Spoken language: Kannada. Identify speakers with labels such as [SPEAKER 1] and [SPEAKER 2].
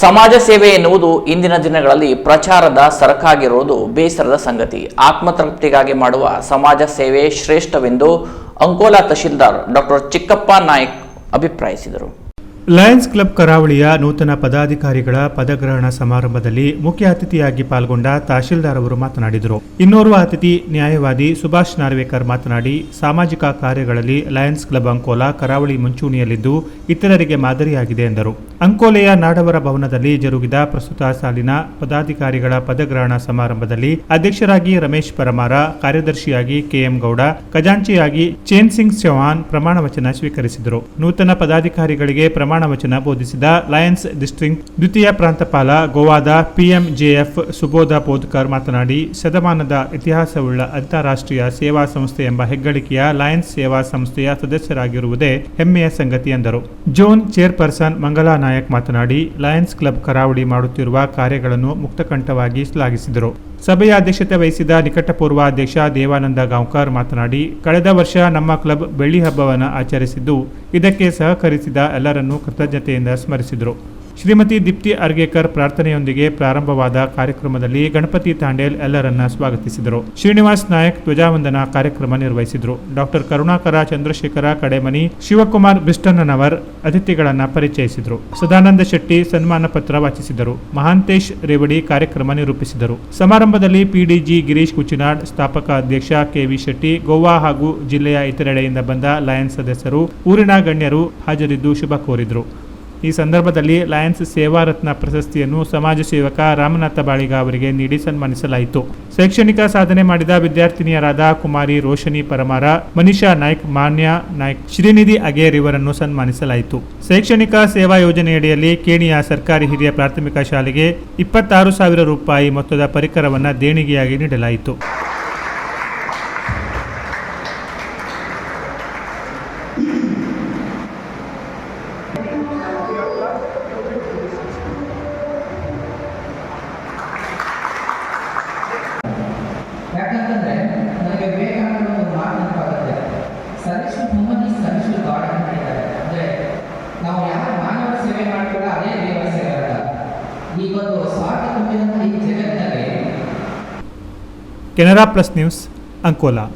[SPEAKER 1] ಸಮಾಜ ಸೇವೆ ಎನ್ನುವುದು ಇಂದಿನ ದಿನಗಳಲ್ಲಿ ಪ್ರಚಾರದ ಸರಕಾಗಿರುವುದು ಬೇಸರದ ಸಂಗತಿ. ಆತ್ಮತೃಪ್ತಿಗಾಗಿ ಮಾಡುವ ಸಮಾಜ ಸೇವೆ ಶ್ರೇಷ್ಠವೆಂದು ಅಂಕೋಲಾ ತಹಶೀಲ್ದಾರ್ ಡಾಕ್ಟರ್ ಚಿಕ್ಕಪ್ಪ ನಾಯ್ಕ್ ಅಭಿಪ್ರಾಯಿಸಿದರು.
[SPEAKER 2] ಲಯನ್ಸ್ ಕ್ಲಬ್ ಕರಾವಳಿಯ ನೂತನ ಪದಾಧಿಕಾರಿಗಳ ಪದಗ್ರಹಣ ಸಮಾರಂಭದಲ್ಲಿ ಮುಖ್ಯ ಅತಿಥಿಯಾಗಿ ಪಾಲ್ಗೊಂಡ ತಹಶೀಲ್ದಾರ್ ಅವರು ಮಾತನಾಡಿದರು. ಇನ್ನೋರ್ವ ಅತಿಥಿ ನ್ಯಾಯವಾದಿ ಸುಭಾಷ್ ನಾರ್ವೇಕರ್ ಮಾತನಾಡಿ, ಸಾಮಾಜಿಕ ಕಾರ್ಯಗಳಲ್ಲಿ ಲಯನ್ಸ್ ಕ್ಲಬ್ ಅಂಕೋಲಾ ಕರಾವಳಿ ಮುಂಚೂಣಿಯಲ್ಲಿದ್ದು ಇತರರಿಗೆ ಮಾದರಿಯಾಗಿದೆ ಎಂದರು. ಅಂಕೋಲೆಯ ನಾಡವರ ಭವನದಲ್ಲಿ ಜರುಗಿದ ಪ್ರಸ್ತುತ ಸಾಲಿನ ಪದಾಧಿಕಾರಿಗಳ ಪದಗ್ರಹಣ ಸಮಾರಂಭದಲ್ಲಿ ಅಧ್ಯಕ್ಷರಾಗಿ ರಮೇಶ್ ಪರಮಾರ, ಕಾರ್ಯದರ್ಶಿಯಾಗಿ ಕೆಎಂ ಗೌಡ, ಖಜಾಂಚಿಯಾಗಿ ಚೇನ್ ಸಿಂಗ್ ಚೌಹಾನ್ ಪ್ರಮಾಣ ವಚನ ಸ್ವೀಕರಿಸಿದರು. ನೂತನ ಪದಾಧಿಕಾರಿಗಳಿಗೆ ಪ್ರಮಾಣ ವಚನ ಬೋಧಿಸಿದ ಲಯನ್ಸ್ ಡಿಸ್ಟ್ರಿಕ್ಟ್ ದ್ವಿತೀಯ ಪ್ರಾಂತಪಾಲ ಗೋವಾದ ಪಿಎಂಜೆಎಫ್ ಸುಬೋಧ ಬೋದ್ಕರ್ ಮಾತನಾಡಿ, ಶತಮಾನದ ಇತಿಹಾಸವುಳ್ಳ ಅಂತಾರಾಷ್ಟ್ರೀಯ ಸೇವಾ ಸಂಸ್ಥೆ ಎಂಬ ಹೆಗ್ಗಳಿಕೆಯ ಲಯನ್ಸ್ ಸೇವಾ ಸಂಸ್ಥೆಯ ಸದಸ್ಯರಾಗಿರುವುದೇ ಹೆಮ್ಮೆಯ ಸಂಗತಿ ಎಂದರು. ಜೋನ್ ಚೇರ್ಪರ್ಸನ್ ಮಂಗಲಾ ನಾಯಕ್ ಮಾತನಾಡಿ, ಲಯನ್ಸ್ ಕ್ಲಬ್ ಕರಾವಳಿ ಮಾಡುತ್ತಿರುವ ಕಾರ್ಯಗಳನ್ನು ಮುಕ್ತಕಂಠವಾಗಿ ಶ್ಲಾಘಿಸಿದರು. ಸಭೆಯ ಅಧ್ಯಕ್ಷತೆ ವಹಿಸಿದ ನಿಕಟಪೂರ್ವ ಅಧ್ಯಕ್ಷ ದೇವಾನಂದ ಗಾಂವ್ಕರ್ ಮಾತನಾಡಿ, ಕಳೆದ ವರ್ಷ ನಮ್ಮ ಕ್ಲಬ್ ಬೆಳ್ಳಿ ಹಬ್ಬವನ್ನು ಆಚರಿಸಿದ್ದು, ಇದಕ್ಕೆ ಸಹಕರಿಸಿದ ಎಲ್ಲರನ್ನೂ ಕೃತಜ್ಞತೆಯಿಂದ ಸ್ಮರಿಸಿದರು. ಶ್ರೀಮತಿ ದೀಪ್ತಿ ಅರ್ಗೇಕರ್ ಪ್ರಾರ್ಥನೆಯೊಂದಿಗೆ ಪ್ರಾರಂಭವಾದ ಕಾರ್ಯಕ್ರಮದಲ್ಲಿ ಗಣಪತಿ ತಾಂಡೇಲ್ ಎಲ್ಲರನ್ನ ಸ್ವಾಗತಿಸಿದರು. ಶ್ರೀನಿವಾಸ್ ನಾಯಕ್ ಧ್ವಜಾವಂದನ ಕಾರ್ಯಕ್ರಮ ನಿರ್ವಹಿಸಿದರು. ಡಾಕ್ಟರ್ ಕರುಣಾಕರ ಚಂದ್ರಶೇಖರ ಕಡೆಮನಿ, ಶಿವಕುಮಾರ್ ಬಿಸ್ಟನ್ನವರ್ ಅತಿಥಿಗಳನ್ನು ಪರಿಚಯಿಸಿದರು. ಸದಾನಂದ ಶೆಟ್ಟಿ ಸನ್ಮಾನ ಪತ್ರ ವಾಚಿಸಿದರು. ಮಹಾಂತೇಶ್ ರೇವಡಿ ಕಾರ್ಯಕ್ರಮ ನಿರೂಪಿಸಿದರು. ಸಮಾರಂಭದಲ್ಲಿ ಪಿಡಿಜಿ ಗಿರೀಶ್ ಕುಚಿನಾಡ್, ಸ್ಥಾಪಕ ಅಧ್ಯಕ್ಷ ಕೆವಿ ಶೆಟ್ಟಿ, ಗೋವಾ ಹಾಗೂ ಜಿಲ್ಲೆಯ ಇತರೆಡೆಯಿಂದ ಬಂದ ಲಯನ್ಸ್ ಸದಸ್ಯರು, ಊರಿನ ಗಣ್ಯರು ಹಾಜರಿದ್ದು ಶುಭ ಕೋರಿದರು. ಈ ಸಂದರ್ಭದಲ್ಲಿ ಲಯನ್ಸ್ ಸೇವಾ ರತ್ನ ಪ್ರಶಸ್ತಿಯನ್ನು ಸಮಾಜ ಸೇವಕ ರಾಮನಾಥ ಬಾಳಿಗ ಅವರಿಗೆ ನೀಡಿ ಸನ್ಮಾನಿಸಲಾಯಿತು. ಶೈಕ್ಷಣಿಕ ಸಾಧನೆ ಮಾಡಿದ ವಿದ್ಯಾರ್ಥಿನಿಯರಾದ ಕುಮಾರಿ ರೋಶನಿ ಪರಮಾರ, ಮನಿಷಾ ನಾಯ್ಕ್, ಮಾನ್ಯ ನಾಯ್ಕ್, ಶ್ರೀನಿಧಿ ಅಗೇರ್ ಇವರನ್ನು ಸನ್ಮಾನಿಸಲಾಯಿತು. ಶೈಕ್ಷಣಿಕ ಸೇವಾ ಯೋಜನೆಯಡಿಯಲ್ಲಿ ಕೇಣಿಯ ಸರ್ಕಾರಿ ಹಿರಿಯ ಪ್ರಾಥಮಿಕ ಶಾಲೆಗೆ ಇಪ್ಪತ್ತಾರು ಸಾವಿರ ರೂಪಾಯಿ ಮೊತ್ತದ ಪರಿಕರವನ್ನು ದೇಣಿಗೆಯಾಗಿ ನೀಡಲಾಯಿತು.
[SPEAKER 3] ಈ ಒಂದು ತುಂಬಿದಂತಹ ಈ
[SPEAKER 2] ಕೆನರಾ ಪ್ಲಸ್ ನ್ಯೂಸ್ ಅಂಕೋಲಾ.